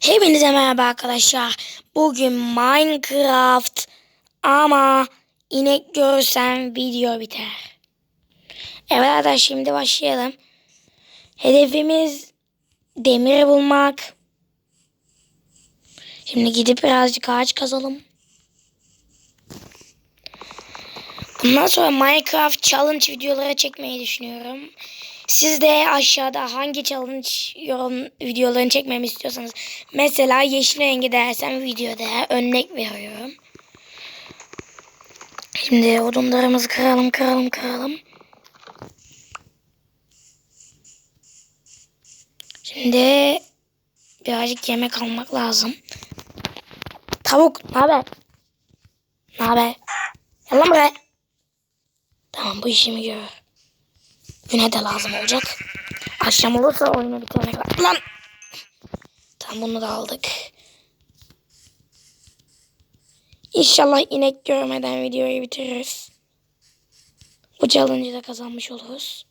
Hepinize merhaba arkadaşlar. Bugün Minecraft ama inek görsem video biter. Evet arkadaşlar şimdi başlayalım. Hedefimiz demir bulmak. Şimdi gidip birazcık ağaç kazalım. Bundan sonra Minecraft challenge videoları çekmeyi düşünüyorum. Siz de aşağıda hangi challenge yorum videolarını çekmemi istiyorsanız mesela yeşil rengi dersem videoda örnek veriyorum. Şimdi odunlarımızı kıralım kıralım kıralım. Şimdi birazcık yemek almak lazım. Tavuk ne haber? Ne haber? Gel lan. Tamam bu işimi görür. Güne de lazım olacak. Akşam olursa oyunu bitirene kadar. Lan! Tamam bunu da aldık. İnşallah inek görmeden videoyu bitiririz. Bu challenge'ı da kazanmış oluruz.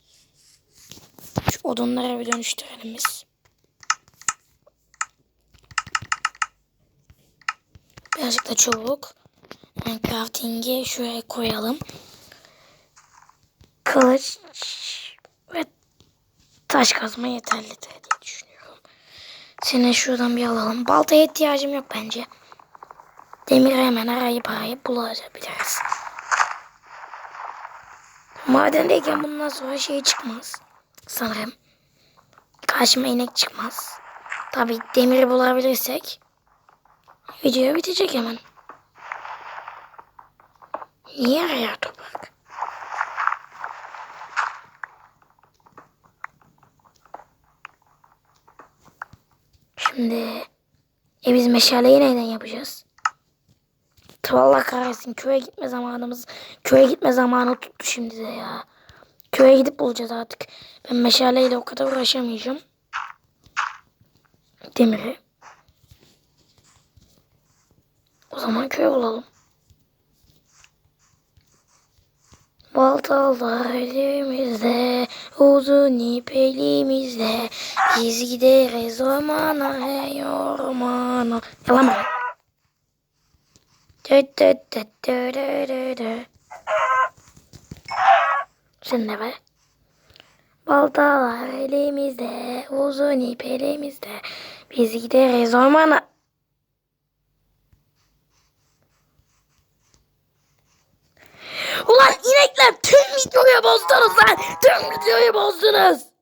Şu odunlara bir dönüştürelim biz. Birazcık da çubuk. Crafting'i şuraya koyalım. Kılıç taş kazma yeterlidir diye düşünüyorum. Seni şuradan bir alalım. Baltaya ihtiyacım yok bence. Demiri hemen arayıp arayıp bulabiliriz. Madendeyken bundan sonra şey çıkmaz. Sanırım. Karşıma inek çıkmaz. Tabi demiri bulabilirsek video bitecek hemen. Niye araya Şimdi e biz meşaleyi neyden yapacağız? Vallahi kahretsin köye gitme zamanımız köye gitme zamanı tuttu şimdi de ya. Köye gidip bulacağız artık. Ben meşaleyle o kadar uğraşamayacağım. Demiri. O zaman köy bulalım. Baltalar elimizde, uzun ip elimizde. Biz gideriz ormana, hey ormana. Yalan bak. Sen de be. Baltalar elimizde, uzun ip elimizde. Biz gideriz ormana. İnekler tüm videoyu bozdunuz lan. Tüm videoyu bozdunuz.